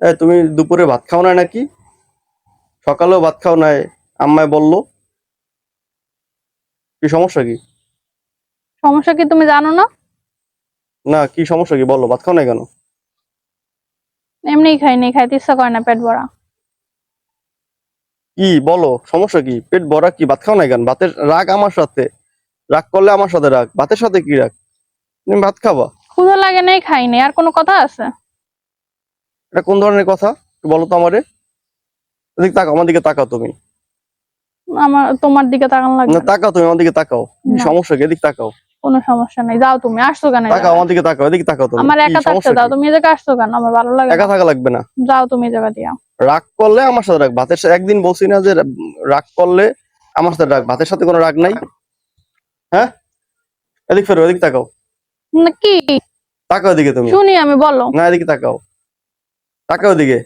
এ তুমি দুপুরে ভাত খাও না নাকি? সকালেও ভাত খাও নাই আম্মায় বলল। কি সমস্যা কি? সমস্যা কি তুমি জানো না? না কি সমস্যা কি? বলো ভাত খাও না কেন? এমনিই খাইনি খাইতে ইচ্ছা করে না পেট ভরা। কি বলো সমস্যা কি? পেট ভরা কি? ভাত খাও না কেন? ভাতের রাগ আমার সাথে। রাগ করলে আমার সাথে রাগ। ভাতের সাথে কি রাগ? তুমি ভাত খাবা? ক্ষুধা লাগে নাই খাইনি। আর কোনো কথা আছে? এটা কোন ধরনের কথা? বলো তো আমারে এদিকে তাকাও আমার দিকে তাকাও তুমি। আমার তোমার দিকে তাকানো লাগবে না। তাকাও তুমি আমার দিকে তাকাও। সমস্যা কি? এদিকে তাকাও। কোনো সমস্যা নাই। যাও তুমি আসছো কেন তাকাও আমার দিকে তাকাও এদিকে তাকাও তুমি। আমার একা থাকতে দাও। তুমি জায়গায় আসছো কেন? আমার ভালো লাগে একা থাকা লাগবে না। যাও তুমি জায়গা দিয়া। রাগ করলে আমার সাথে রাগ ভাতের সাথে একদিন বলছি না যে রাগ করলে আমার সাথে রাগ ভাতের সাথে কোনো রাগ নাই। হ্যাঁ? এদিক ফেরো এদিকে তাকাও। না, কি? তাকাও এদিকে তুমি। শুনি আমি বলো। না এদিকে তাকাও। তাকাও এদিকে।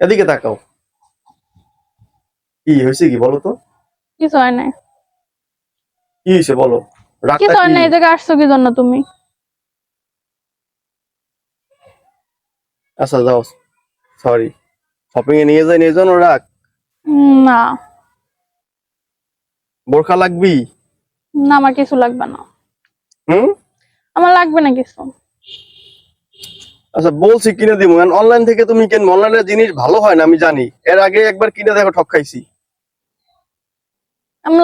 এদিকে তাকাও। কি হয়েছে কি বলো তো? কিছু হয় নাই। কি হয়েছে বলো? কিছু হয় নাই এই জায়গায় আসছো কি জন্য তুমি? আচ্ছা যাও। সরি শপিং এ নিয়ে যাই নিয়ে যাও উম, না। বোরখা লাগবি না আমার কিছু লাগবে না। হুম? আমার লাগবে না কিছু। আচ্ছা বলছি কিনে দিব অনলাইন থেকে তুমি কিনবো অনলাইনের জিনিস ভালো হয় না আমি জানি। এর আগে একবার কিনে দেখো ঠক খাইছি।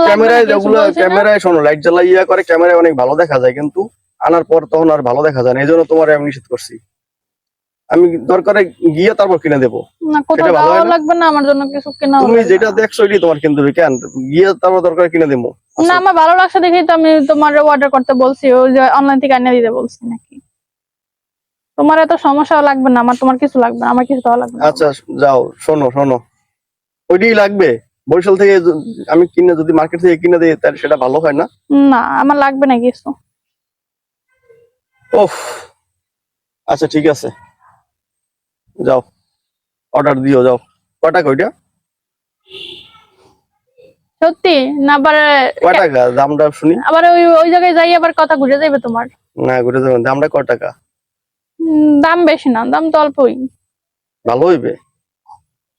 ক্যামেরায় যেগুলো ক্যামেরায় শোনো লাইট জ্বালাই ইয়া করে ক্যামেরায় অনেক ভালো দেখা যায় কিন্তু আনার পর তখন আর ভালো দেখা যায় না। এই জন্য তোমার আমি নিষেধ করছি। আমি দরকারে গিয়ে তারপর কিনে দেবো? লাগবে না আমার জন্য কিছু কেনা তুমি যেটা দেখছ তোমার কিনতে হবে। কেন? গিয়ে তারপর দরকারে কিনে দেবো না আমার ভালো লাগছে দেখেই তো আমি তোমার অর্ডার করতে বলছি ওই যে অনলাইন থেকে এনে দিতে বলছি নাকি। তোমার এত সমস্যা লাগবে না আমার তোমার কিছু লাগবে না আমার কিছু দেওয়া লাগবে না। আচ্ছা যাও শোনো শোনো। ওইটাই লাগবে। বরিশাল থেকে য- আমি কিনে যদি মার্কেট থেকে কিনে দিই তাহলে সেটা ভালো হয় না? না আমার লাগবে না কিছু। ওফ। আচ্ছা ঠিক আছে। যাও অর্ডার দিও যাও। কটা টাকা ওইটা সত্যি? না আবার কয় টাকা? দামটা শুনি। আবার ওই ওই জায়গায় যাই আবার কথা ঘুরে যাবে তোমার। না ঘুরে যাবেন দামটা কয় টাকা? দাম বেশি না দাম তো অল্পই। ভালো হইবে?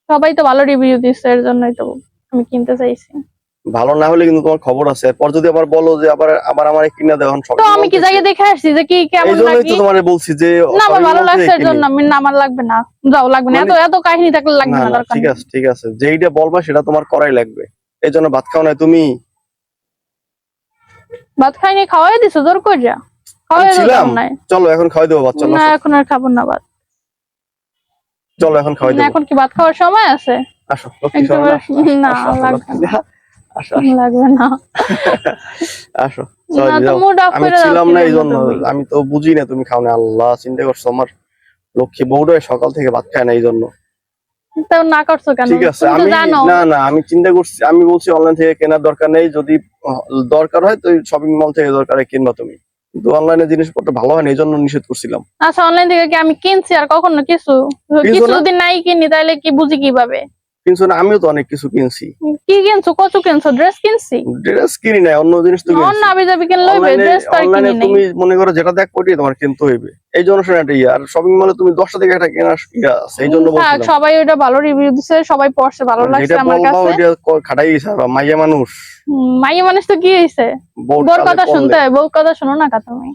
সবাই তো ভালো রিভিউ দিচ্ছে এর জন্যই তো আমি কিনতে চাইছি। ভালো না হলে কিন্তু তোমার খবর আছে। এরপর যদি আবার বলো যে আবার আবার আমার কিনে দেওয়া তো আমি কি জায়গায় দেখে আসছি যে কি কেমন লাগে তো তোমার বলছি যে না আমার ভালো লাগছে এর জন্য আমি না আমার লাগবে না। যাও লাগবে না। এত মানে- এত কাহিনী থাকলে লাগবে না দরকার ঠিক আছে ঠিক আছে। যেইটা বলবা সেটা তোমার করাই লাগবে। এই জন্য ভাত খাও না তুমি। ভাত খাইনি খাওয়াই দিছো জোর করে ছিলাম। চলো এখন খাওয়াই দেবো বাচ্চা না এখন আর খাব না ভাত। চলো এখন খাওয়াই দেবো। এখন কি ভাত খাওয়ার সময় আছে? আসো আসো, না, লাগবে না। লাগবে না। আমি ছিলাম না এই জন্য আমি তো বুঝি না তুমি খাও না। আল্লাহ চিন্তা করছ আমার লক্ষ্মী বউটা সকাল থেকে ভাত খায় না এই জন্য না করছ কেন? ঠিক আছে আমি না না আমি চিন্তা করছি আমি বলছি অনলাইন থেকে কেনার দরকার নেই। যদি দরকার হয় তো শপিং মল থেকে দরকার কিনবা তুমি। কিন্তু অনলাইনে জিনিসপত্র ভালো হয় না এই জন্য নিষেধ করছিলাম। আচ্ছা অনলাইন থেকে কি আমি কিনছি আর কখনো কিছু? কিছুদিন যদি নাই কিনি তাহলে কি বুঝি কীভাবে? কিন্তু না? আমিও তো অনেক কিছু কিনছি। কি কিনছো? কত কিনছো? ড্রেস কিনছি? ড্রেস কিনি নাই অন্য জিনিস তো কিনছি। অন্য আবি যাবি কিনলে হইবে ড্রেস তো কিনি নাই। তুমি মনে করো যেটা দেখ ওইটাই তোমার কিনতে হইবে। এই জন্য শোনা এটা ইয়ে আর শপিং মলে তুমি দশটা থেকে একটা কেনার ইয়া আছে এই জন্য বলছিলাম। সবাই ওইটা ভালো রিভিউ দিছে সবাই পড়ছে ভালো লাগছে আমার বলবা কাছে। ওইটা ক- খাটাই গেছে আর মাইয়া মানুষ। মাইয়া মানুষ তো কি হয়েছে বউর কথা শুনতে হয় বউর কথা শোনো না কা তুমি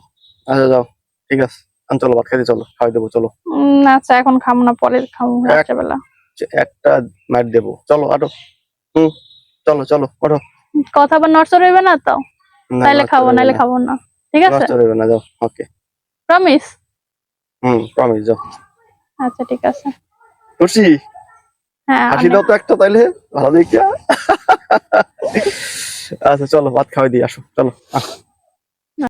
আচ্ছা যাও ঠিক আছে। চলো ভাত খাইতে চলো খাওয়াই দেবো চলো। আচ্ছা এখন খাব না পরে খাব রাত্রেবেলা। একটা মার দেবো। চলো আটো। হুম চলো চলো ওঠো। কথা আবার নষ্ট রইবে না তো? নষ্ট খাব হইবে নাইলে না। খাব না। ঠিক আছে? নষ্ট হইবে না যাও ওকে। প্রমিস হুম প্রমিস যাও। আচ্ছা ঠিক আছে। খুশি? হ্যাঁ হাসি দাও তো একটা তাইলে ভালো দেখিয়া। আচ্ছা চলো ভাত খাওয়াই দিয়ে আসো চলো।